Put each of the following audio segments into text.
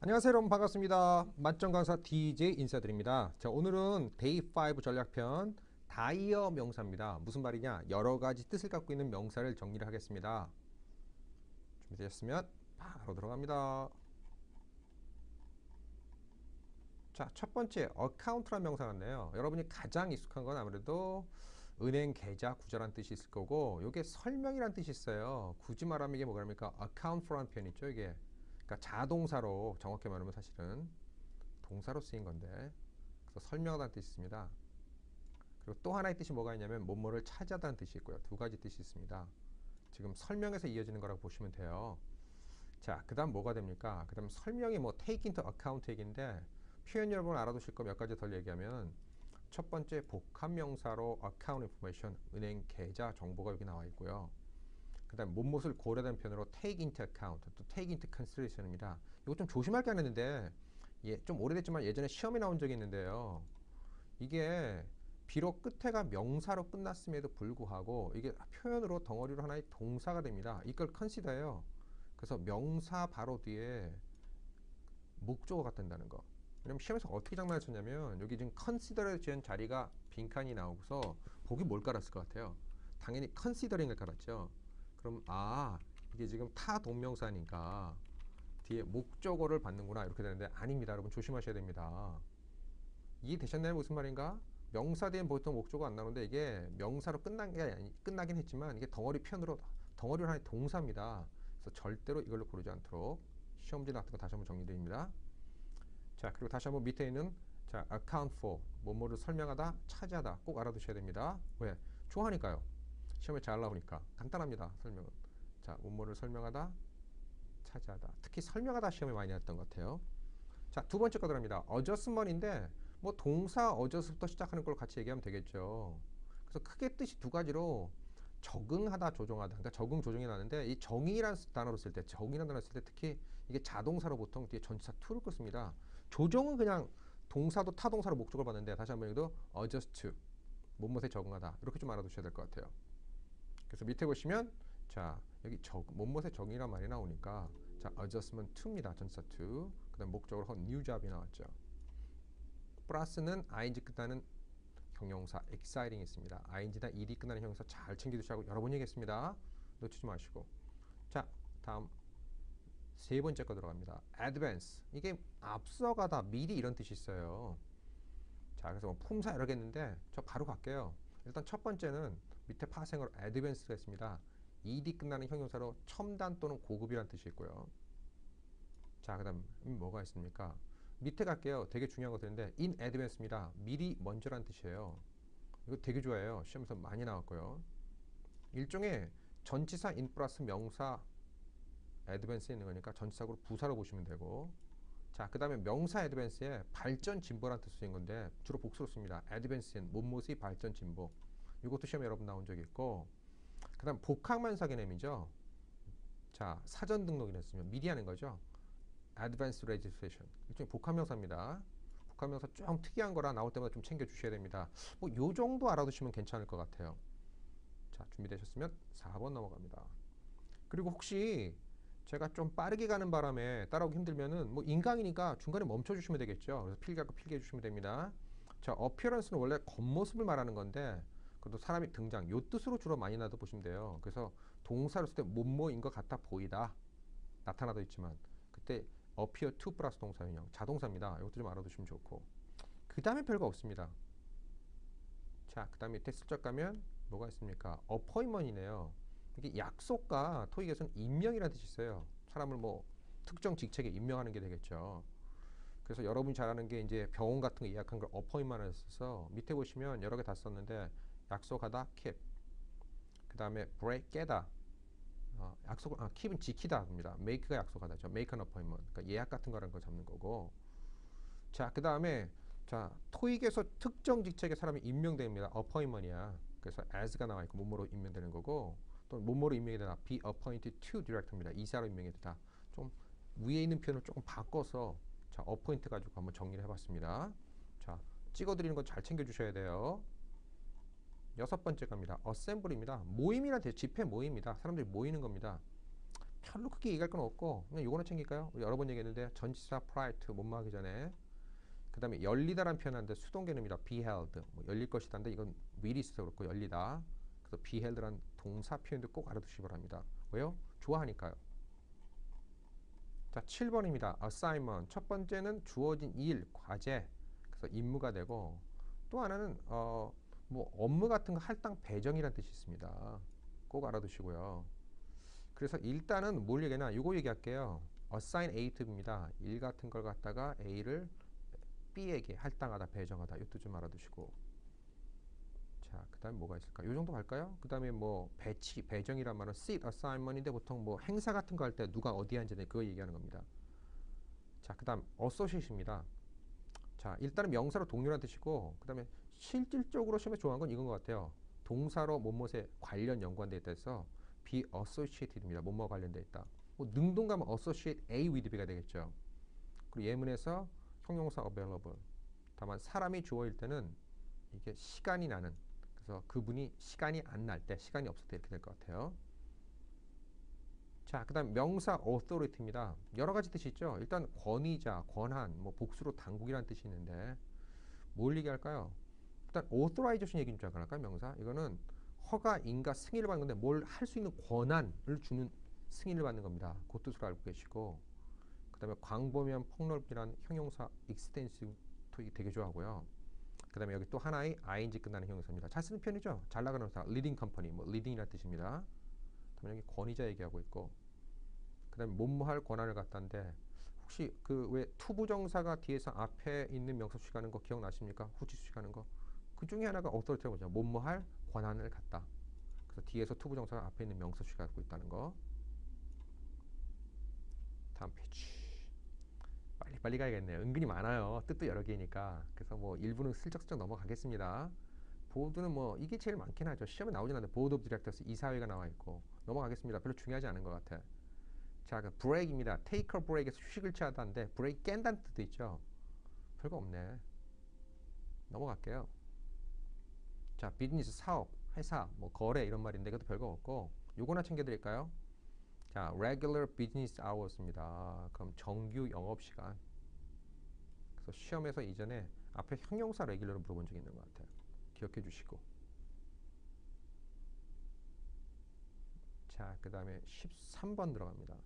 안녕하세요 여러분. 반갑습니다. 만점 강사 DJ 인사드립니다. 자 오늘은 데이 5 전략편 다이어 명사입니다. 무슨 말이냐? 여러 가지 뜻을 갖고 있는 명사를 정리를 하겠습니다. 준비되셨으면 바로 들어갑니다. 자 첫 번째 어카운트란 명사인데요. 여러분이 가장 익숙한 건 아무래도 은행 계좌 구조란 뜻이 있을 거고 이게 설명이란 뜻이 있어요. 굳이 말하면 이게 뭐랍니까? account for라는 표현 있죠 이게 그러니까 자동사로 정확히 말하면 사실은 동사로 쓰인 건데 그래서 설명하다는 뜻이 있습니다. 그리고 또 하나의 뜻이 뭐가 있냐면 뭐뭐를 차지하다는 뜻이 있고요. 두 가지 뜻이 있습니다. 지금 설명에서 이어지는 거라고 보시면 돼요. 자, 그 다음 뭐가 됩니까? 그 다음 설명이 뭐 take into account 얘기인데 표현 여러분 알아두실 거 몇 가지 더 얘기하면 첫 번째 복합명사로 account information, 은행 계좌 정보가 여기 나와 있고요. 그 다음 못못을 고려된 편으로 take into account, 또 take into consideration입니다. 이거 좀 조심할 게 하는데 예, 좀 오래됐지만 예전에 시험에 나온 적이 있는데요. 이게 비록 끝에가 명사로 끝났음에도 불구하고 이게 표현으로 덩어리로 하나의 동사가 됩니다. 이걸 consider예요. 그래서 명사 바로 뒤에 목적어가 된다는 거. 왜냐면 시험에서 어떻게 장난을 쳤냐면 여기 지금 consider에 지은 자리가 빈칸이 나오고서 보기 뭘 깔았을 것 같아요. 당연히 considering을 깔았죠. 그럼 아 이게 지금 타 동명사니까 뒤에 목적어를 받는구나 이렇게 되는데 아닙니다 여러분. 조심하셔야 됩니다. 이해되셨나요? 무슨 말인가? 명사 뒤엔 보통 목적어 안 나오는데 이게 명사로 끝난 게 아니, 끝나긴 했지만 이게 덩어리 편으로 덩어리로 하나의 동사입니다. 그래서 절대로 이걸로 고르지 않도록 시험지 같은 거 다시 한번 정리드립니다. 자 그리고 다시 한번 밑에 있는 자 account for 뭐뭐를 설명하다 차지하다 꼭 알아두셔야 됩니다. 왜? 좋아하니까요 시험에 잘 나오니까 간단합니다. 설명은. 자, 원모를 설명하다, 차지하다. 특히 설명하다 시험에 많이 나왔던 것 같아요. 자, 두 번째 거 들어갑니다. 어저스먼인데 뭐 동사 어저스부터 시작하는 걸 같이 얘기하면 되겠죠. 그래서 크게 뜻이 두 가지로 적응하다, 조정하다. 그러니까 적응, 조정이 나는데 이 정의라는 단어로 쓸 때, 적응이라는 단어를 쓸때 특히 이게 자동사로 보통 뒤에 전치사 to를 씁니다. 조정은 그냥 동사도 타동사로 목적을 받는데 다시 한번 얘기도 adjust to, 못못에 적응하다. 이렇게 좀 알아두셔야 될 것 같아요. 그래서 밑에 보시면 자 여기 적, 못못의 적이란 말이 나오니까 자 adjustment to입니다. 전사 to. 그 다음 목적으로 한 new job이 나왔죠. 플러스는 ing 끝나는 형용사 exciting 있습니다. ing나 ed 끝나는 형용사 잘 챙겨두시고 여러 번 얘기했습니다. 놓치지 마시고 자 다음 세 번째 거 들어갑니다. advance 이게 앞서가다 미리 이런 뜻이 있어요. 자 그래서 뭐 품사 여러 개 있는데 저 바로 갈게요. 일단 첫 번째는 밑에 파생어로 advance가 있습니다. ed 끝나는 형용사로 첨단 또는 고급이라는 뜻이 있고요. 자, 그 다음 뭐가 있습니까? 밑에 갈게요. 되게 중요한 것들인데 in advance입니다. 미리 먼저라는 뜻이에요. 이거 되게 좋아해요. 시험에서 많이 나왔고요. 일종의 전치사 in 플러스 명사 advance에 있는 거니까 전치사로 부사로 보시면 되고 자, 그 다음에 명사 advance에 발전 진보라는 뜻을 쓰인 건데 주로 복수로 씁니다. advance는 못못의 발전 진보. 이것도 시험에 여러분 나온 적이 있고 그 다음 복합만사 개념이죠. 자, 사전 등록이 됐으면 미리 하는 거죠. Advanced Registration. 일종의 복합명사입니다. 복합명사 좀 특이한 거라 나올 때마다 좀 챙겨주셔야 됩니다. 뭐 요 정도 알아두시면 괜찮을 것 같아요. 자, 준비되셨으면 4번 넘어갑니다. 그리고 혹시 제가 좀 빠르게 가는 바람에 따라오기 힘들면은 뭐 인강이니까 중간에 멈춰 주시면 되겠죠. 그래서 필기할 거 필기해 주시면 됩니다. 자, appearance는 원래 겉모습을 말하는 건데 그래도 사람이 등장 요 뜻으로 주로 많이 나도 보시면 돼요. 그래서 동사를 쓸 때 뭐뭐인 것 같아 보이다 나타나도 있지만 그때 appear to 플러스 동사형용 자동사입니다. 이것도 좀 알아두시면 좋고 그 다음에 별거 없습니다. 자, 그 다음에 밑에 슬쩍 가면 뭐가 있습니까? appointment이네요. 이게 약속과 토익에서는 임명이라는 뜻이 있어요. 사람을 뭐 특정 직책에 임명하는 게 되겠죠. 그래서 여러분이 잘 아는 게 이제 병원 같은 거 예약한 걸 어퍼인트만을 써서 밑에 보시면 여러 개 다 썼는데 약속하다 keep. 그 다음에 break 깨다. 어, 약속 아 keep은 지키다입니다. make가 약속하다죠 make an appointment. 그러니까 예약 같은 거라는 걸 잡는 거고. 자그 다음에 자 토익에서 특정 직책에 사람이 임명됩니다 appointment이야. 그래서 as가 나와 있고 뭐뭐로 임명되는 거고. 또 뭐뭐로 임명이 되다 be appointed to director입니다. 이사로 임명이 되다. 좀 위에 있는 표현을 조금 바꿔서 자 appoint 가지고 한번 정리를 해봤습니다. 자 찍어드리는 거잘 챙겨주셔야 돼요 여섯 번째 겁니다. 어셈블입니다. 모임이란 대 집회 모임이다. 사람들이 모이는 겁니다. 별로 크게 얘기할 건 없고 그냥 요거는 챙길까요? 여러 번 얘기했는데 전치사 prior to 뭐뭐 하기 전에 그 다음에 열리다라는 표현하는데 수동 개념이라 be held 뭐 열릴 것이다인데 이건 미리 있어서 그렇고 열리다 그래서 be held란 동사 표현도 꼭 알아두시기 바랍니다 왜요? 좋아하니까요 자 7번입니다 assignment 첫 번째는 주어진 일, 과제 그래서 임무가 되고 또 하나는 어 뭐 업무 같은 거 할당 배정이라는 뜻이 있습니다. 꼭 알아두시고요. 그래서 일단은 뭘 얘기하나 이거 얘기할게요. assign A to B입니다. 일 같은 걸 갖다가 A를 B에게 할당하다 배정하다. 이것도 좀 알아두시고. 자 그 다음 뭐가 있을까 요? 정도 갈까요? 그 다음에 뭐 배치 배정이란 말은 seat assignment인데 보통 뭐 행사 같은 거 할 때 누가 앉아야 돼 그거 얘기하는 겁니다. 자 그 다음 associate입니다. 자 일단은 명사로 동료란 뜻이고 그 다음에 실질적으로 시험에 좋아하는 건 이건 것 같아요 동사로 뭐뭇에 관련 연관돼 있다 해서 be associated입니다 뭐뭐 관련돼 있다 뭐 능동 가면 associate A with B가 되겠죠 그리고 예문에서 형용사 available. 다만 사람이 주어일 때는 이게 시간이 나는 그래서 그분이 시간이 안 날 때, 시간이 없을 때 이렇게 될 것 같아요. 자, 그 다음 명사 authority입니다. 여러 가지 뜻이 있죠. 일단 권위자, 권한, 뭐 복수로 당국이라는 뜻이 있는데 뭘 얘기할까요? 일단 authorization 얘기 좀 잠깐 할까요? 명사. 이거는 허가, 인가, 승인을 받는 건데 뭘 할 수 있는 권한을 주는 승인을 받는 겁니다. 그 뜻으로 알고 계시고 그 다음에 광범위한 폭넓이란 형용사 extensive 되게 좋아하고요. 그 다음에 여기 또 하나의 ing 끝나는 형용사입니다. 잘 쓰는 편이죠. 잘 나가는 회사 leading company, 뭐 leading이라는 뜻입니다. 그 다음에 여기 권위자 얘기하고 있고 그 다음에 뭐뭐할 권한을 갖다인데 혹시 그 왜 투부정사가 뒤에서 앞에 있는 명사 수식하는 거 기억나십니까? 후치 수식하는 거. 그 중에 하나가 하죠. 뭐뭐할 권한을 갖다. 그래서 뒤에서 투부 정사가 앞에 있는 명사 수식하고 있다는 거. 다음 페이지. 빨리 가야겠네요. 은근히 많아요. 뜻도 여러 개니까. 그래서 뭐 일부는 슬쩍슬쩍 넘어가겠습니다. 보드는 뭐 이게 제일 많긴 하죠. 시험에 나오진 않는데 보드 오브 디렉터스 이사회가 나와 있고 넘어가겠습니다. 별로 중요하지 않은 것 같아. 자, 그 브레이크입니다. 테이크 브레이크에서 휴식을 취하다는데 브레이크 깬다는 뜻도 있죠. 별거 없네. 넘어갈게요. 자, 비즈니스 사업, 회사, 뭐 거래 이런 말인데 이것도 별거 없고 요거나 챙겨드릴까요? 자, regular business hours입니다. 그럼 정규 영업 시간. 그래서 시험에서 이전에 앞에 형용사 레귤러로 물어본 적이 있는 것 같아요. 기억해 주시고. 자, 그 다음에 13번 들어갑니다.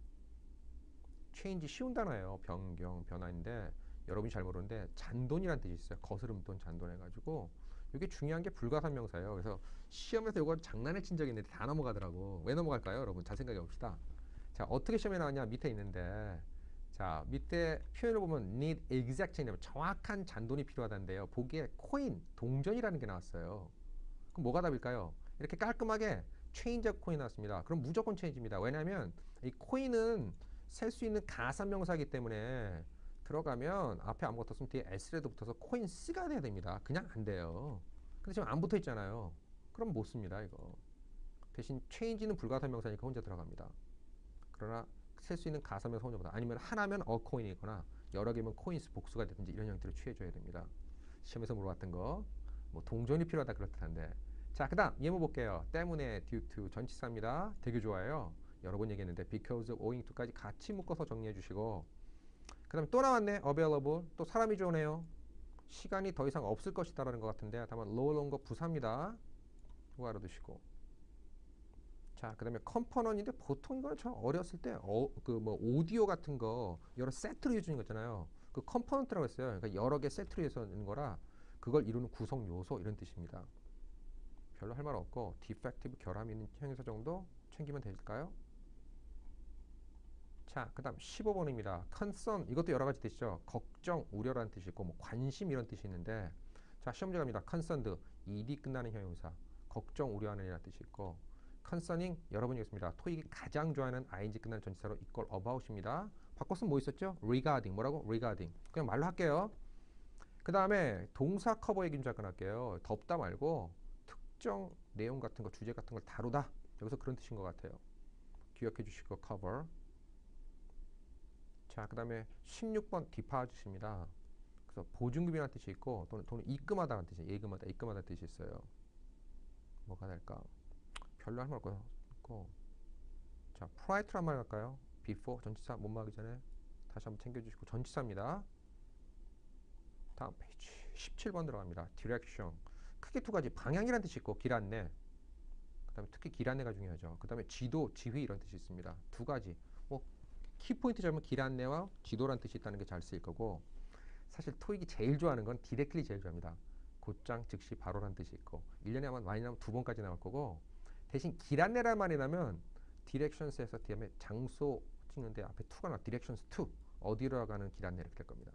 change 쉬운 단어예요. 변경, 변화인데 여러분이 잘 모르는데 잔돈이라는 뜻이 있어요. 거스름 돈 잔돈 해가지고 이게 중요한 게 불가산명사예요. 그래서 시험에서 이거 장난을 친 적이 있는데 다 넘어가더라고. 왜 넘어갈까요, 여러분? 잘 생각해 봅시다. 자, 어떻게 시험에 나왔냐? 밑에 있는데 자, 밑에 표현을 보면 need exact change 정확한 잔돈이 필요하다는데요. 보기에 코인, 동전이라는 게 나왔어요. 그럼 뭐가 답일까요? 이렇게 깔끔하게 change of coin 나왔습니다. 그럼 무조건 change입니다. 왜냐하면 이 코인은 셀 수 있는 가산명사이기 때문에 들어가면 앞에 아무것도 없으면 뒤에 s라도 붙어서 코인 쓰가 돼야 됩니다. 그냥 안 돼요. 근데 지금 안 붙어 있잖아요. 그럼 못 씁니다. 이거. 대신 change는 불가산명사니까 혼자 들어갑니다. 그러나 셀수 있는 가사명사 혼자 보다 아니면 하나면 어 코인이거나 여러 개면 코인스 복수가 되든지 이런 형태로 취해줘야 됩니다. 시험에서 물어봤던 거. 뭐 동전이 필요하다 그렇듯한데. 자, 그 다음 예문 볼게요. 때문에 due to 전치사입니다. 되게 좋아요. 여러 번 얘기했는데 because owing to까지 같이 묶어서 정리해 주시고 그 다음에 또 나왔네. available. 또 사람이 좋으네요. 시간이 더 이상 없을 것이다 라는 것 같은데 다만 no longer 부사입니다. 이거 알아두시고 자, 그 다음에 컴포넌인데 보통 이거는 저 어렸을 때 어, 그 뭐 오디오 같은 거 여러 세트로 해주는 거 있잖아요. 그 컴포넌트라고 했어요. 그러니까 여러 개 세트로 해서 있는 거라 그걸 이루는 구성 요소 이런 뜻입니다. 별로 할 말 없고 디펙티브 결함 있는 형용사 정도 챙기면 될까요? 자, 그 다음 15번입니다. concern 이것도 여러 가지 뜻이죠. 걱정, 우려라는 뜻이 있고 뭐 관심 이런 뜻이 있는데 자, 시험제 갑니다. concerned ed 끝나는 형용사. 걱정, 우려하는 이라는 뜻이 있고 concerning 여러분이 있습니다. 토익이 가장 좋아하는 ing 끝나는 전치사로 이걸 about입니다. 바꿨으면 뭐 있었죠? regarding 뭐라고? regarding 그냥 말로 할게요. 그 다음에 동사 커버 얘기 좀 잠깐 할게요. 덮다 말고 특정 내용 같은 거 주제 같은 걸 다루다 여기서 그런 뜻인 것 같아요. 기억해 주시고 cover 자, 그 다음에 16번 디파짓입니다. 그래서 보증금이라는 뜻이 있고 또는 돈을 입금하다는 뜻이 예금하다, 입금하다 뜻이 있어요. 뭐가 될까? 별로 할 말 없고 자 자, prior한 말 할까요? before 전치사 못 말하기 전에 다시 한번 챙겨주시고 전치사입니다. 다음 페이지 17번 들어갑니다. direction 크게 두 가지 방향이라는 뜻이 있고 길 안내 그 다음에 특히 길 안내가 중요하죠. 그 다음에 지도, 지휘 이런 뜻이 있습니다. 두 가지 뭐 키포인트 잡으면 길 안내와 지도란 뜻이 있다는 게 잘 쓰일 거고 사실 토익이 제일 좋아하는 건 디렉트리 제일 좋아합니다. 곧장 즉시 바로란 뜻이 있고 1년에 아마 많이 나면 두 번까지 나올 거고 대신 길 안내란 말이 나면 디렉션스에서 뒤에 장소 찍는데 앞에 투가 나 디렉션스 투 어디로 가는 길 안내 이렇게 될 겁니다.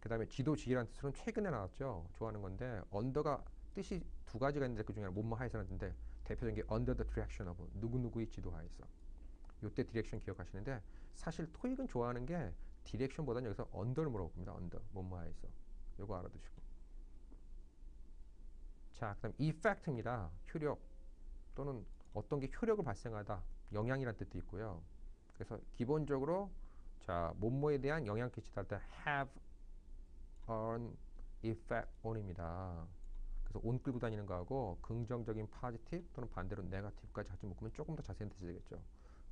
그 다음에 지도 지휘라는 뜻으로는 최근에 나왔죠. 좋아하는 건데 언더가 뜻이 두 가지가 있는데 그 중에 하나 뭐뭐 하에서는 있는데 대표적인 게 under the direction of 누구누구의 지도 하에서 요때 디렉션 기억하시는데 사실 토익은 좋아하는 게 디렉션보다는 여기서 언더를 물어봅니다. 언더 뭐뭐 하에서 요거 알아두시고 자 그 다음 effect입니다. 효력 또는 어떤 게 효력을 발생하다 영향이라는 뜻도 있고요. 그래서 기본적으로 자 뭐뭐에 대한 영향 끼치다 할 때 have an effect on입니다. 그래서 on 끌고 다니는 거하고 긍정적인 positive 또는 반대로 negative까지 같이 묶으면 조금 더 자세한 뜻이 되겠죠.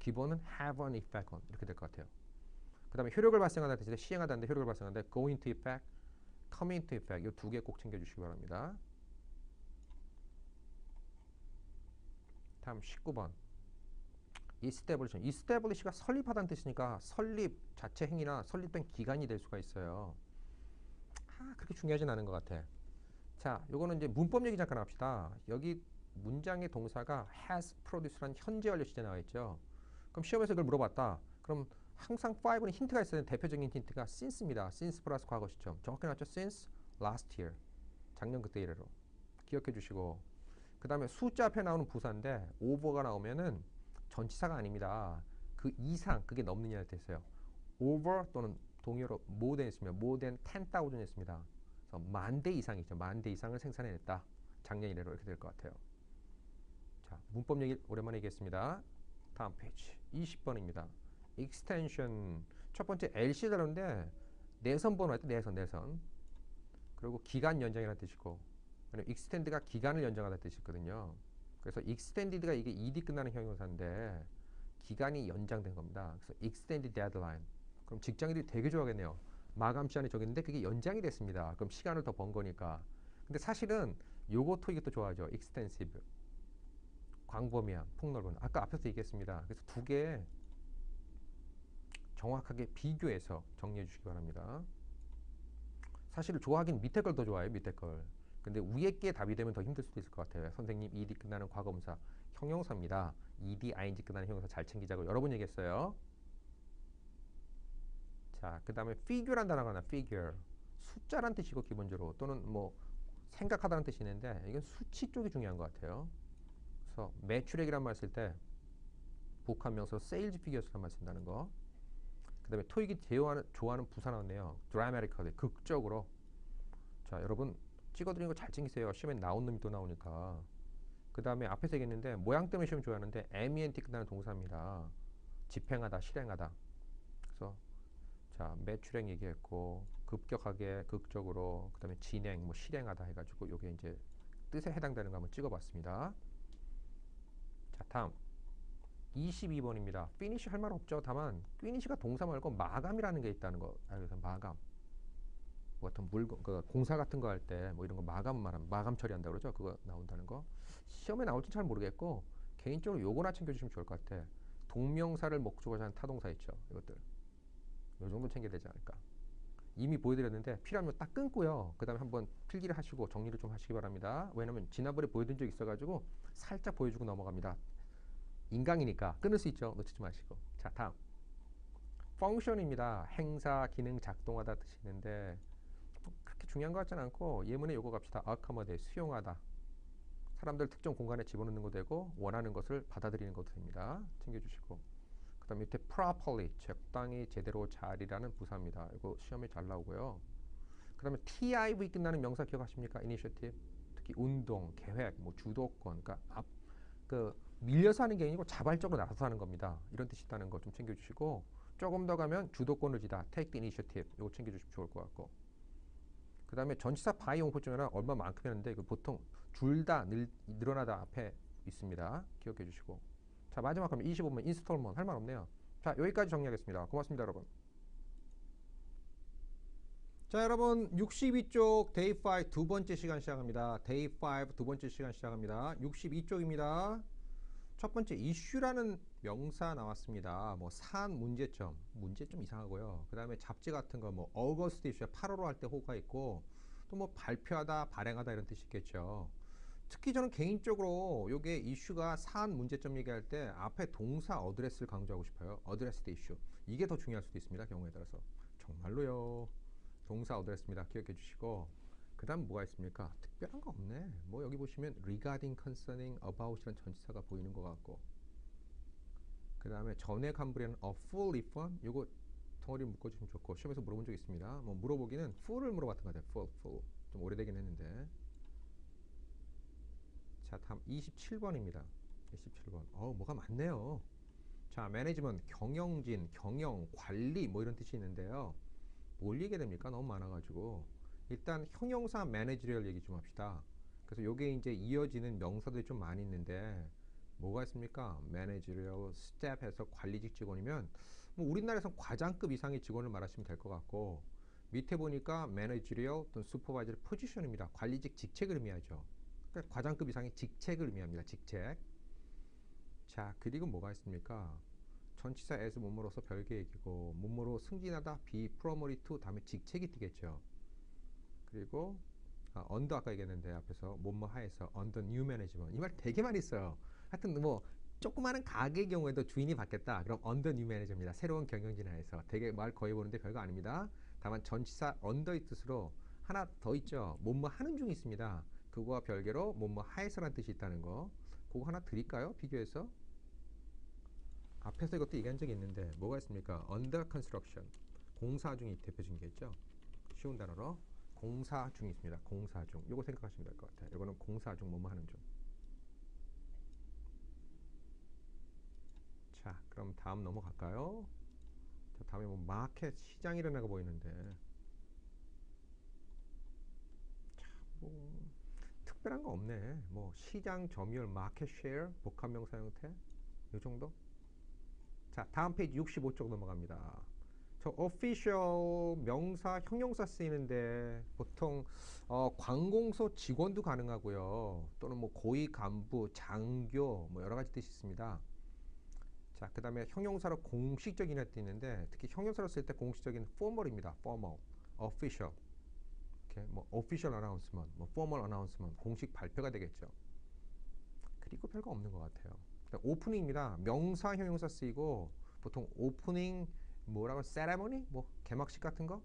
기본은 have an effect on 이렇게 될 것 같아요. 그 다음에 효력을 발생하다 대신에 시행하다는데 효력을 발생하는데 go into effect, come into effect 이 두 개 꼭 챙겨주시기 바랍니다. 다음 19번 establishment. establish가 설립하다는 뜻이니까 설립 자체 행위나 설립된 기간이 될 수가 있어요. 아, 그렇게 중요하진 않은 것 같아. 자, 요거는 이제 문법 얘기 잠깐 합시다. 여기 문장의 동사가 has produce라는 현재 완료 시제 나와 있죠. 그럼 시험에서 그걸 물어봤다. 그럼 항상 5는 힌트가 있어야 되는 대표적인 힌트가 since입니다. since 플러스 과거 시점. 정확히 나왔죠? since last year. 작년 그때 이래로. 기억해 주시고 그 다음에 숫자 앞에 나오는 부사인데 over가 나오면은 전치사가 아닙니다. 그 이상 그게 넘느냐를 뜻어요. over 또는 동의어로 more than 있으면 more than 10,000 했습니다. 그래서 만 대 이상이죠. 만 대 이상을 생산해냈다. 작년 이래로 이렇게 될 것 같아요. 자, 문법 얘기 오랜만에 얘기했습니다. 다음 페이지 20번입니다. extension 첫 번째 LC 다루는데 내선 번호 할 때 내선 내선 그리고 기간 연장이라는 뜻이고 그리고 extend가 기간을 연장하다는 뜻이 있거든요. 그래서 extended가 이게 ed 끝나는 형용사인데 기간이 연장된 겁니다. 그래서 extended deadline. 그럼 직장인들이 되게 좋아하겠네요. 마감 시간이 적었는데 그게 연장이 됐습니다. 그럼 시간을 더 번 거니까. 근데 사실은 요거 토익이 또 좋아하죠. extensive. 광범위한, 폭넓은. 아까 앞에서 얘기했습니다. 그래서 두 개 정확하게 비교해서 정리해 주시기 바랍니다. 사실 좋아하긴 밑에 걸 더 좋아해요. 밑에 걸. 근데 위에 게 답이 되면 더 힘들 수도 있을 것 같아요. 선생님 ed 끝나는 과거분사 형용사입니다. ed ing 끝나는 형용사 잘 챙기자고 여러 번 얘기했어요. 자, 그 다음에 figure란 단어가 나 figure 숫자란 뜻이고 기본적으로 또는 뭐 생각하다는 뜻이 있는데 이건 수치 쪽이 중요한 것 같아요. 그래서 매출액이란 말 쓸때 복합 명사 sales figures란 말 쓴다는 거. 그 다음에 토익이 제어하는, 좋아하는 나왔네요. dramatically, 극적으로. 자, 여러분 찍어드린 거 잘 챙기세요. 시험에 나온 놈이 또 나오니까. 그 다음에 앞에서 얘기했는데 모양 때문에 시험 좋아하는데 MENT 끝나는 동사입니다. 집행하다, 실행하다. 그래서 자 매출행 얘기했고 급격하게, 극적으로, 그 다음에 진행, 뭐 실행하다 해가지고 요게 이제 뜻에 해당되는 거 한번 찍어봤습니다. 자 다음 22번입니다. finish 할말 없죠. 다만 finish가 동사 말고 마감이라는 게 있다는 거 계세요? 마감. 뭐 어떤 물건, 그 공사 같은 거 할 때 뭐 이런 거 마감 말하면 마감 처리한다 그러죠. 그거 나온다는 거. 시험에 나올지 잘 모르겠고 개인적으로 요거나 챙겨주시면 좋을 것 같아. 동명사를 목적으로 하는 타동사 있죠. 이것들. 요 정도 챙겨야 되지 않을까. 이미 보여드렸는데 필요하면 딱 끊고요. 그 다음에 한번 필기를 하시고 정리를 좀 하시기 바랍니다. 왜냐면 지난번에 보여드린 적 있어가지고 살짝 보여주고 넘어갑니다. 인강이니까 끊을 수 있죠. 놓치지 마시고. 자, 다음. 펑션입니다. 행사, 기능, 작동하다 뜻이 있는데 그렇게 중요한 것 같지는 않고 예문에 요거 갑시다. accommodate, 수용하다. 사람들 특정 공간에 집어넣는 것도 되고 원하는 것을 받아들이는 것도 됩니다. 챙겨주시고 그 다음 밑에 properly, 적당히 제대로 잘이라는 부사입니다. 이거 시험에 잘 나오고요. 그 다음에 TIV 끝나는 명사 기억하십니까? initiative, 특히 운동, 계획, 뭐 주도권, 그러니까 앞, 그 밀려서 하는 게 아니고 자발적으로 나서서 하는 겁니다. 이런 뜻이 있다는 거 좀 챙겨주시고 조금 더 가면 주도권을 쥐다, take the initiative, 이거 챙겨주시면 좋을 것 같고 그 다음에 전치사 바이 용포증이랑 얼마만큼 했는데 그 보통 줄다 늘어나다 앞에 있습니다. 기억해 주시고 자 마지막 그럼 25번 인스톨먼 할 말 없네요. 자 여기까지 정리하겠습니다. 고맙습니다 여러분. 자 여러분 62쪽 데이 5 두 번째 시간 시작합니다. 데이 5 두 번째 시간 시작합니다. 62쪽입니다. 첫 번째 이슈라는 명사 나왔습니다. 뭐 사안 문제점, 문제점 이상하고요. 그 다음에 잡지 같은 거 뭐 어거스트 이슈 8월호 할때 호가 있고 또 뭐 발표하다, 발행하다 이런 뜻이 있겠죠. 특히 저는 개인적으로 요게 이슈가 사안 문제점 얘기할 때 앞에 동사 어드레스를 강조하고 싶어요. 어드레스 드 이슈. 이게 더 중요할 수도 있습니다. 경우에 따라서. 정말로요. 동사 어드레스입니다. 기억해 주시고 그 다음 뭐가 있습니까? 특별한 거 없네. 뭐 여기 보시면 regarding, concerning, about이라는 전치사가 보이는 것 같고 그 다음에 전에 간부리는 a full refund 요거 덩어리 묶어주시면 좋고 시험에서 물어본 적 있습니다. 뭐 물어보기는 full을 물어봤던 것 같아요. full, full. 좀 오래되긴 했는데 자 다음 27번입니다. 27번. 어 뭐가 많네요. 자 매니지먼트, 경영진, 경영, 관리 뭐 이런 뜻이 있는데요. 뭘 얘기해야 됩니까? 너무 많아가지고 일단 형용사 매니지리얼 얘기 좀 합시다. 그래서 요게 이제 이어지는 명사들이 좀 많이 있는데 뭐가 있습니까? 매니지리얼 스텝에서 관리직 직원이면 뭐 우리나라에선 과장급 이상의 직원을 말하시면 될 것 같고 밑에 보니까 매니지리얼 또는 슈퍼바이저 포지션입니다. 관리직 직책을 의미하죠. 그러니까 과장급 이상의 직책을 의미합니다. 직책. 자 그리고 뭐가 있습니까? 전치사 as 몸으로서 별개 얘기고 몸으로 승진하다 be promoted to 다음에 직책이 뜨겠죠. 그리고 아, 언더 아까 얘기했는데 앞에서 뭐뭐 하에서 언더 뉴 매니지먼트 이말 되게 많이 써요. 하여튼 뭐 조그마한 가게 경우에도 주인이 바뀌었다. 그럼 언더 뉴 매니저입니다. 새로운 경영진 하에서 되게 말 거의 보는데 별거 아닙니다. 다만 전치사 언더의 뜻으로 하나 더 있죠. 뭐뭐 하는 중이 있습니다. 그거와 별개로 뭐뭐 하에서라는 뜻이 있다는 거. 그거 하나 드릴까요? 비교해서 앞에서 이것도 얘기한 적이 있는데 뭐가 있습니까? under construction 공사 중이 대표 중이겠죠. 쉬운 단어로 공사 중이 있습니다. 공사 중. 요거 생각하시면 될 것 같아요. 요거는 공사 중 뭐뭐 하는 중. 자, 그럼 다음 넘어갈까요? 자, 다음에 뭐 마켓 시장이라는 애가 보이는데. 자, 뭐 특별한 거 없네. 뭐 시장 점유율, 마켓 쉐어, 복합명사 형태 요 정도? 자, 다음 페이지 65쪽 넘어갑니다. 저 official 명사 형용사 쓰이는데 보통 어, 관공서 직원도 가능하고요. 또는 뭐 고위 간부, 장교 뭐 여러 가지 뜻이 있습니다. 자, 그 다음에 형용사로 공식적인 할때 있는데 특히 형용사로 쓸 때 공식적인 formal입니다. formal, official. 이렇게 뭐 official announcement, 뭐 formal announcement, 공식 발표가 되겠죠. 그리고 별거 없는 것 같아요. 오프닝입니다. 명사 형용사 쓰이고 보통 오프닝 뭐라고 세레머니 뭐 개막식 같은 거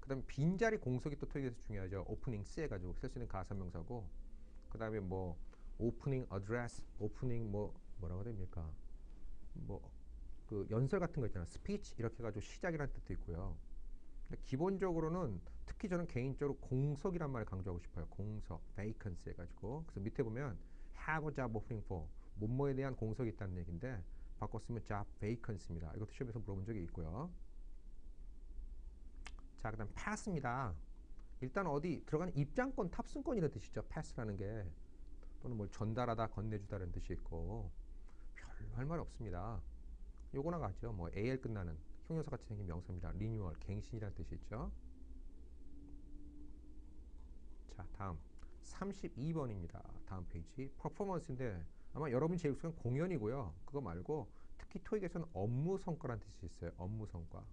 그다음에 빈자리 공석이 또 토익에서 중요하죠 오프닝 쓰 해 가지고 쓸 수 있는 가사 명사고 그다음에 뭐 오프닝 어드레스 오프닝 뭐 뭐라고 됩니까 뭐 그 연설 같은 거 있잖아 스피치 이렇게 해 가지고 시작이라는 뜻도 있고요 기본적으로는 특히 저는 개인적으로 공석이란 말을 강조하고 싶어요 공석 vacancy 해가지고 그래서 밑에 보면 have a job offering for 뭐뭐에 대한 공석이 있다는 얘기인데 바꿨으면 job vacancy입니다. 이것도 시험에서 물어본 적이 있고요. 자, 그 다음 pass입니다. 일단 어디 들어가는 입장권, 탑승권이라는 뜻이죠. pass라는 게 또는 뭘 전달하다, 건네주다라는 뜻이 있고 별로 할 말 없습니다. 요거나 가죠. 뭐 AL 끝나는 형용사 같이 생긴 명사입니다. 리뉴얼, 갱신이라는 뜻이 있죠. 자, 다음 32번입니다. 다음 페이지 퍼포먼스인데 아마 여러분이 제일 익숙한 공연이고요. 그거 말고 특히 토익에서는 업무 성과라는 뜻이 있어요. 업무 성과.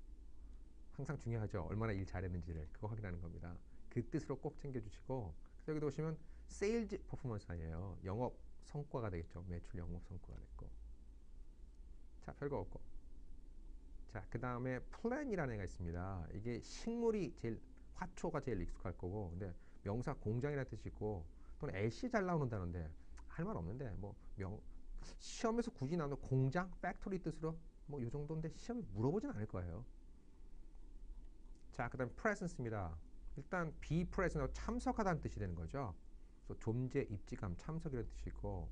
항상 중요하죠. 얼마나 일 잘했는지를 그거 확인하는 겁니다. 그 뜻으로 꼭 챙겨주시고 여기도 보시면 세일즈 퍼포먼스 아니에요. 영업 성과가 되겠죠. 매출 영업 성과가 됐고. 자, 별거 없고. 자, 그 다음에 플랜이라는 애가 있습니다. 이게 식물이 제일 화초가 제일 익숙할 거고, 근데 명사 공장이라는 뜻이 있고, 또는 LC 잘 나오는 단어인데 할 말 없는데 뭐 명, 시험에서 굳이 나오는 공장, 팩토리 뜻으로 뭐이 정도인데 시험에 물어보진 않을 거예요. 자, 그 다음 presence입니다. 일단 be present하고 참석하다는 뜻이 되는 거죠. 그래서 존재, 입지감, 참석이라는 뜻이고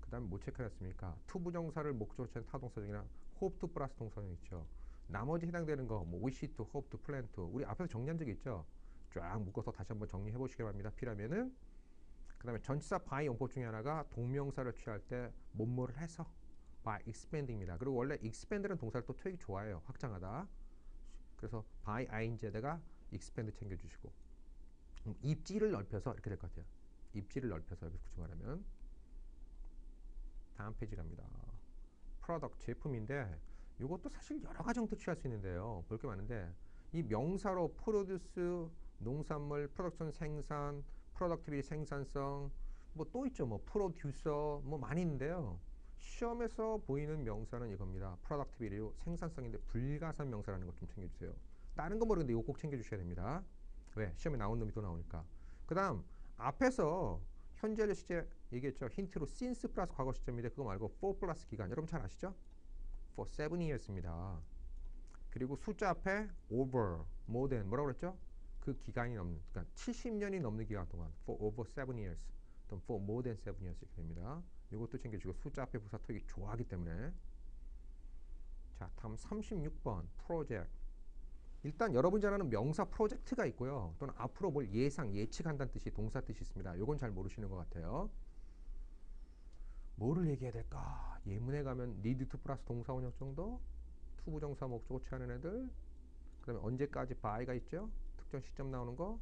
그 다음에 뭐 체크했습니까? 투부정사를 목적으로 취한 타동사정이나 to 플러스 동사정 있죠. 나머지 해당되는 거, 뭐 wish to, hope to, plan to 우리 앞에서 정리한 적이 있죠. 쫙 묶어서 다시 한번 정리해 보시기 바랍니다. 필요하면은 그 다음에 전치사 by 용법 중에 하나가 동명사를 취할 때 뭐뭐를 해서 by expanding입니다. 그리고 원래 expand는 동사를 또 토익이 좋아해요. 확장하다. 그래서 by ing에다가 expand 챙겨주시고 음, 입지를 넓혀서 이렇게 될 것 같아요. 입지를 넓혀서 여기서 굳이 말하면 다음 페이지 갑니다. 프로덕트 제품인데 이것도 사실 여러 가지 형태 취할 수 있는데요. 볼 게 많은데 이 명사로 프로듀스 농산물 프로덕션 생산 프로덕티비티 생산성 뭐 또 있죠. 뭐 프로듀서 뭐 많이 있는데요. 시험에서 보이는 명사는 이겁니다. 프로덕티비티 생산성인데 불가산 명사라는 것좀 챙겨주세요. 다른 건 모르겠는데 이거 꼭 챙겨주셔야 됩니다. 왜? 시험에 나온 놈이 또 나오니까. 그 다음 앞에서 현재를 시제 얘기했죠. 힌트로 since 플러스 과거 시점인데 그거 말고 for 플러스 기간. 여러분 잘 아시죠? for seven years입니다. 그리고 숫자 앞에 over, more than 뭐라고 그랬죠? 그 기간이 넘는, 그러니까 70년이 넘는 기간 동안 for over seven years, 또는 for more than seven years 이렇게 됩니다. 이것도 챙겨주고 숫자 앞에 부사 토익이 좋아하기 때문에 자 다음 36번 프로젝트 일단 여러분 잘 아는 명사 프로젝트가 있고요. 또는 앞으로 뭘 예상 예측한다는 뜻이 동사 뜻이 있습니다. 요건 잘 모르시는 것 같아요. 뭐를 얘기해야 될까? 예문에 가면 need to 플러스 동사 원형 정도? 투부정사 목적어 취하는 애들? 그 다음에 언제까지 by가 있죠? 특정 시점 나오는 거?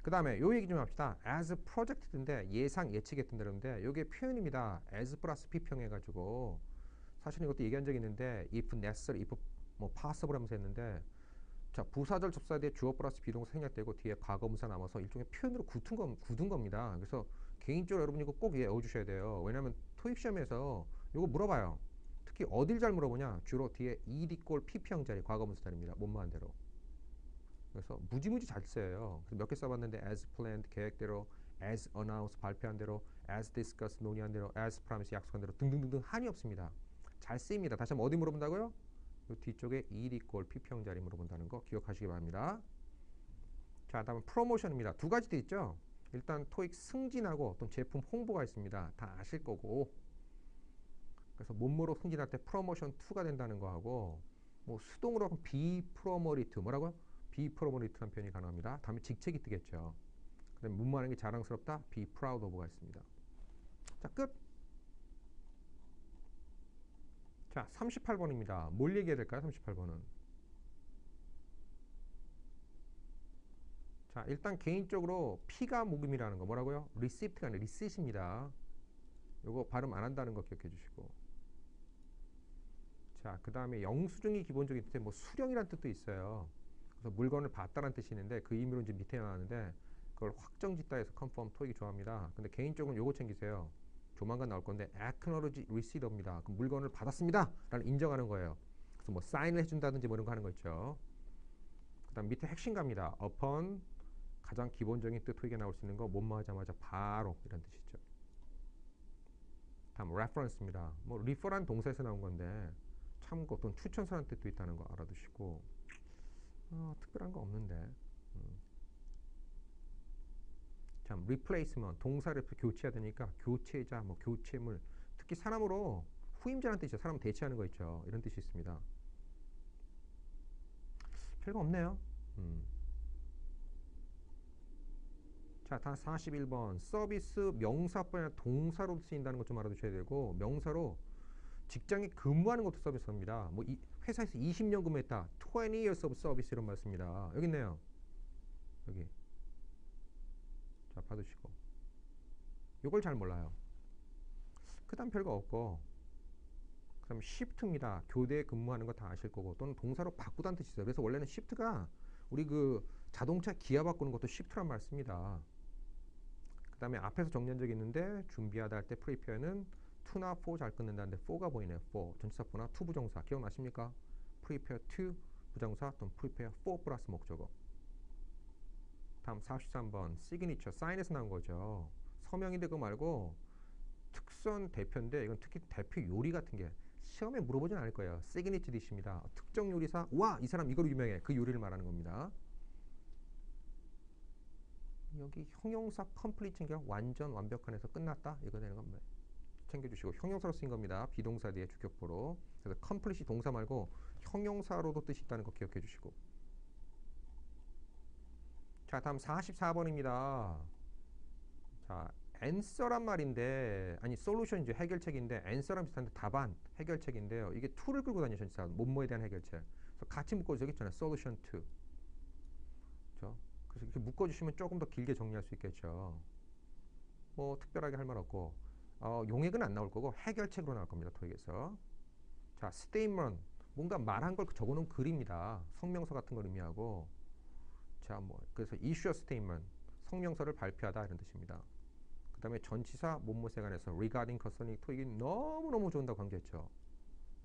그 다음에 요 얘기 좀 합시다. as project인데 예상 예측했던 대로인데 요게 표현입니다. as 플러스 비평 해가지고. 사실 이것도 얘기한 적이 있는데 if necessary, if 뭐 possible 하면서 했는데 자 부사절 접사 뒤에 주어 플러스 비동사 생략되고 뒤에 과거분사 남아서 일종의 표현으로 굳은, 거, 굳은 겁니다. 그래서 개인적으로 여러분 이거 꼭 외워주셔야 돼요. 왜냐하면 토익 시험에서 이거 물어봐요. 특히 어딜 잘 물어보냐 주로 뒤에 ed 꼴 pp형 자리 과거분사 자리입니다. 못마한 대로. 그래서 무지무지 잘 써요. 몇 개 써봤는데 as planned 계획대로, as announced 발표한 대로, as discussed 논의한 대로, as promised 약속한 대로 등등등등 한이 없습니다. 잘 쓰입니다. 다시 한번 어디 물어본다고요? 이 뒤쪽에 ed 꼴 pp형 자리 물어본다는 거 기억하시기 바랍니다. 자, 다음은 프로모션입니다. 두 가지 돼 있죠. 일단 토익 승진하고 또 제품 홍보가 있습니다. 다 아실 거고. 그래서 몸으로 승진할 때 프로모션 2가 된다는 거하고 뭐 수동으로 하면 비프로모리트 뭐라고요? 비프로모리트라는 표현이 가능합니다. 다음에 직책이 뜨겠죠. 그다음에 문말하는 게 자랑스럽다. proud of가 있습니다. 자, 끝. 자, 38번입니다. 뭘 얘기해야 될까요? 38번은. 자, 일단 개인적으로 P가 모금이라는 거 뭐라고요? receipt가 아니라 receipt입니다. 요거 발음 안 한다는 거 기억해 주시고. 자, 그 다음에 영수증이 기본적인 뜻에 뭐 수령이란 뜻도 있어요. 그래서 물건을 봤다는 뜻이 있는데 그 의미로 이제 밑에 나왔는데 그걸 확정 짓다 해서 컨펌 토익이 좋아합니다. 근데 개인적으로 요거 챙기세요. 조만간 나올 건데 acknowledge receipt입니다. 그 물건을 받았습니다. 라는 인정하는 거예요. 그래서 뭐 사인을 해준다든지 뭐 이런 거 하는 거 있죠. 그 다음 밑에 핵심 갑니다. upon 가장 기본적인 뜻 토익에 나올 수 있는 거 못마하자마자 바로 이런 뜻이죠. 다음 reference입니다. 뭐 refer한 동사에서 나온 건데 참고 또는 추천서라는 뜻도 있다는 거 알아두시고 어, 특별한 거 없는데 음. 참 replacement 동사를 교체해야 되니까 교체자 뭐 교체물 특히 사람으로 후임자라는 뜻이죠 사람 대체하는 거 있죠 이런 뜻이 있습니다 별거 없네요 음. 자, 다 41번 서비스 명사뿐 아니라 동사로 쓰인다는 것 좀 알아두셔야 되고 명사로 직장에 근무하는 것도 서비스입니다. 뭐 이, 회사에서 20년 근무했다. 20 years of service 이런 말 씁니다. 여기 있네요. 여기. 자, 받으시고. 요걸 잘 몰라요. 그 다음 별거 없고 그 다음 shift입니다. 교대에 근무하는 거 다 아실 거고 또는 동사로 바꾸다는 뜻이 있어요. 그래서 원래는 shift가 우리 그 자동차 기아 바꾸는 것도 shift란 말 씁니다. 그 다음에 앞에서 정년적 있는데 준비하다 할때 prepare는 to나 for 잘 끊는다는데 for가 보이네요. for 전치사 for나 to 부정사 기억나십니까? prepare to 부정사 또는 prepare for 플러스 목적어. 다음 43번 signature 사인에서 나온 거죠. 서명인데 그거 말고 특선 대표인데 이건 특히 대표 요리 같은 게 시험에 물어보진 않을 거예요. signature 디시입니다. 특정 요리사 와 이 사람 이거로 유명해 그 요리를 말하는 겁니다. 여기 형용사 컴플리트인 게 완전 완벽한에서 끝났다 이거 되는 겁니다. 챙겨주시고 형용사로 쓰인 겁니다. 비동사 뒤에 주격보로. 그래서 컴플릿이 동사 말고 형용사로도 뜻이 있다는 거 기억해 주시고. 자, 다음 44번입니다. 자, answer란 말인데 아니 솔루션이죠 해결책인데 answer랑 비슷한데 답안 해결책인데요. 이게 to를 끌고 다니죠 진짜 뭐뭐에 대한 해결책. 그래서 같이 묶어서 여기 있잖아요. solution to. 그렇죠? 그래서 이렇게 묶어주시면 조금 더 길게 정리할 수 있겠죠. 뭐 특별하게 할 말 없고 어, 용액은 안 나올 거고 해결책으로 나올 겁니다. 토익에서. 자, statement 뭔가 말한 걸 적어놓은 글입니다. 성명서 같은 걸 의미하고 자, 뭐 그래서 a statement 성명서를 발표하다 이런 뜻입니다. 그 다음에 전치사 못못에 관해서 regarding concerning 토익이 너무너무 좋은다고 강조했죠.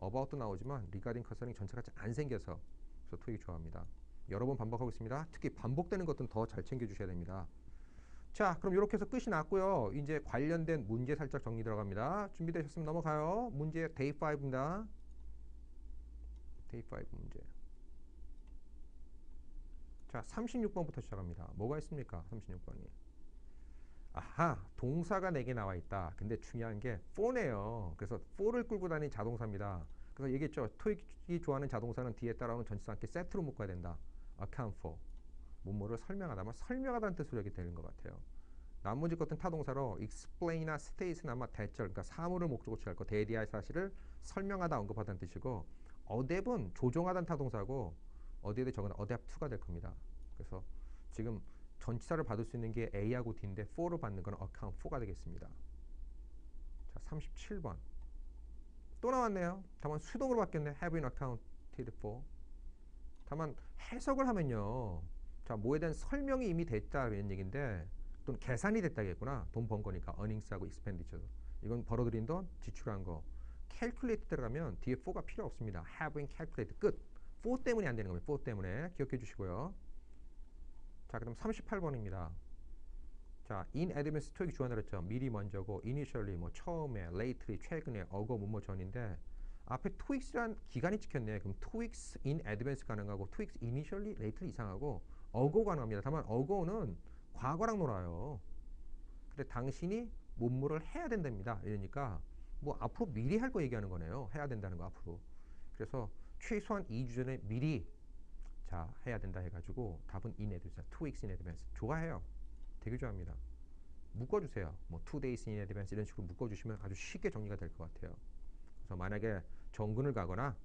about도 나오지만 regarding concerning 전체가 잘안 생겨서 그래서 토익이 좋아합니다. 여러 번 반복하고 있습니다. 특히 반복되는 것들은 더 잘 챙겨주셔야 됩니다. 자, 그럼 이렇게 해서 끝이 났고요. 이제 관련된 문제 살짝 정리 들어갑니다. 준비되셨으면 넘어가요. 문제 데이 5입니다. 데이 5 문제. 자, 36번부터 시작합니다. 뭐가 있습니까? 36번이. 아하, 동사가 4개 나와 있다. 근데 중요한 게 for네요. 그래서 for를 끌고 다니는 자동사입니다. 그래서 얘기했죠. 토익이 좋아하는 자동사는 뒤에 따라오는 전치사 함께 세트로 묶어야 된다. account for. 뭐뭐를 설명하다만 설명하다는 뜻으로 여기 되는 것 같아요. 나머지 것은 타동사로 explain이나 state는 아마 대절, 그러니까 사물을 목적으로 취할 거, 대리할 사실을 설명하다 언급하다는 뜻이고 어댑은 조종하다는 타동사고 어디에도 적은 어댑 2가 될 겁니다. 그래서 지금 전치사를 받을 수 있는 게 A하고 D인데 4를 받는 건 account 4가 되겠습니다. 자, 37번. 또 나왔네요. 다만 수동으로 바뀌었네. have been accounted for. 다만 해석을 하면요. 자, 뭐에 대한 설명이 이미 됐다 이런 얘기인데 또는 계산이 됐다겠구나. 돈 번 거니까 earnings하고 expenditure. 이건 벌어들인 돈, 지출한 거. calculate 들어가면 뒤에 4가 필요 없습니다. have been calculated 끝. 4 때문에 안 되는 겁니다. 4 때문에 기억해 주시고요. 자, 그럼 38번입니다. 자, in advance 토익 주관을 했죠. 미리 먼저고 initially 뭐 처음에, lately 최근에, 어거 뭐뭐 전인데 앞에 TOEIC란 기간이 찍혔네. 그럼 TOEIC in advance 가능하고 TOEIC initially, lately 이상하고 어거 가능합니다. 다만 어거는 과거랑 놀아요. 근데 당신이 문무를 해야 된답니다. 이러니까 뭐 앞으로 미리 할 거 얘기하는 거네요. 해야 된다는 거 앞으로. 그래서 최소한 2주 전에 미리 자 해야 된다 해가지고 답은 in advance, two weeks in advance. 좋아해요. 되게 좋아합니다. 묶어주세요. 뭐 two days in advance 이런 식으로 묶어주시면 아주 쉽게 정리가 될 것 같아요. 그래서 만약에 정근을 가거나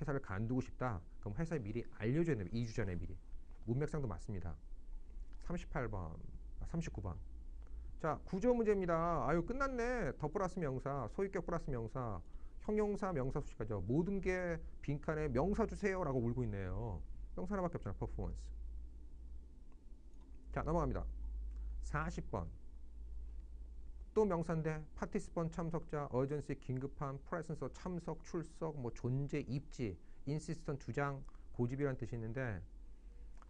회사를 간두고 싶다. 그럼 회사에 미리 알려줘야 됩니다. 2주 전에 미리. 문맥상도 맞습니다. 38번, 아, 39번. 자, 구조 문제입니다. 아유, 끝났네. 더 플러스 명사, 소유격 플러스 명사, 형용사, 명사 수식하죠. 모든 게 빈칸에 명사 주세요라고 울고 있네요. 명사 하나밖에 없잖아. 퍼포먼스. 자, 넘어갑니다. 40번. 또 명사인데 파티스펀 참석자, 어전시 긴급한, 프레센서 참석, 출석, 뭐 존재, 입지, 인시스턴 주장, 고집이라는 뜻이 있는데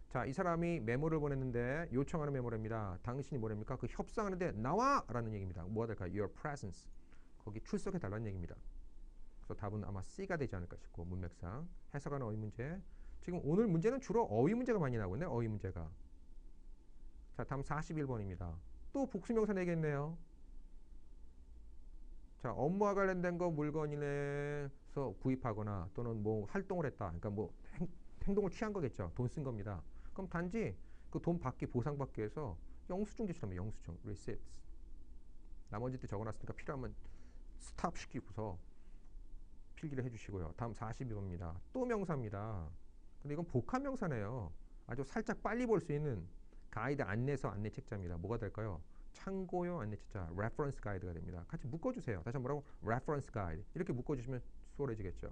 자, 이 사람이 메모를 보냈는데 요청하는 메모랍니다. 당신이 뭐랍니까? 그 협상하는데 나와 라는 얘기입니다. 뭐가 될까요? Your presence. 거기 출석해 달라는 얘기입니다. 그래서 답은 아마 C가 되지 않을까 싶고 문맥상 해석하는 어휘 문제. 지금 오늘 문제는 주로 어휘 문제가 많이 나오고 있네요. 어휘 문제가. 자, 다음 41번입니다. 또 복수명사 내겠네요. 자, 업무와 관련된 거 물건이내서 구입하거나 또는 뭐 활동을 했다. 그러니까 뭐 행, 행동을 취한 거겠죠. 돈 쓴 겁니다. 그럼 단지 그 돈 받기 보상 받기 위해서 영수증 제출하면 영수증, receipts. 나머지 때 적어놨으니까 필요하면 스탑 시키고서 필기를 해주시고요. 다음 42번입니다. 또 명사입니다. 근데 이건 복합 명사네요. 아주 살짝 빨리 볼 수 있는 가이드 안내서 안내 책자입니다. 뭐가 될까요? 참고용 안내 책자, reference 가이드가 됩니다. 같이 묶어주세요. 다시 한번 뭐라고? reference 가이드. 이렇게 묶어주시면 수월해지겠죠.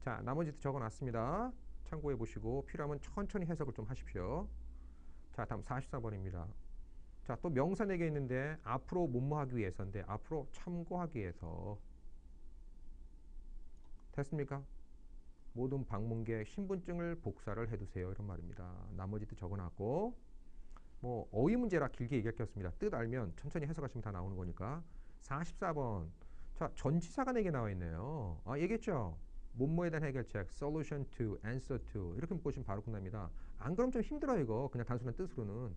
자, 나머지 적어놨습니다. 참고해 보시고 필요하면 천천히 해석을 좀 하십시오. 자, 다음 44번입니다. 자, 또 명사 4개 있는데 앞으로 뭐뭐 하기 위해서인데 앞으로 참고하기 위해서 됐습니까? 모든 방문객 신분증을 복사를 해두세요. 이런 말입니다. 나머지도 적어놨고 뭐 어휘 문제라 길게 없습니다. 뜻 알면 천천히 해석하시면 다 나오는 거니까 44번 자 전치사가 4개 나와 있네요. 아 얘기했죠? 뭐뭐에 대한 해결책 solution to, answer to 이렇게 묶으시면 바로 끝납니다. 안 그럼 좀 힘들어요 이거 그냥 단순한 뜻으로는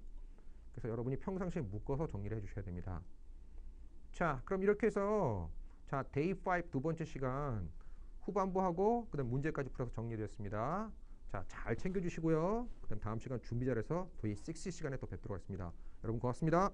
그래서 여러분이 평상시에 묶어서 정리를 해주셔야 됩니다. 자 그럼 이렇게 해서 자 데이 5 두 번째 시간 후반부하고 그다음 문제까지 풀어서 정리되었습니다. 자, 잘 챙겨주시고요. 그다음 다음 시간 준비 잘해서 저희 6 시간에 또 뵙도록 하겠습니다. 여러분 고맙습니다.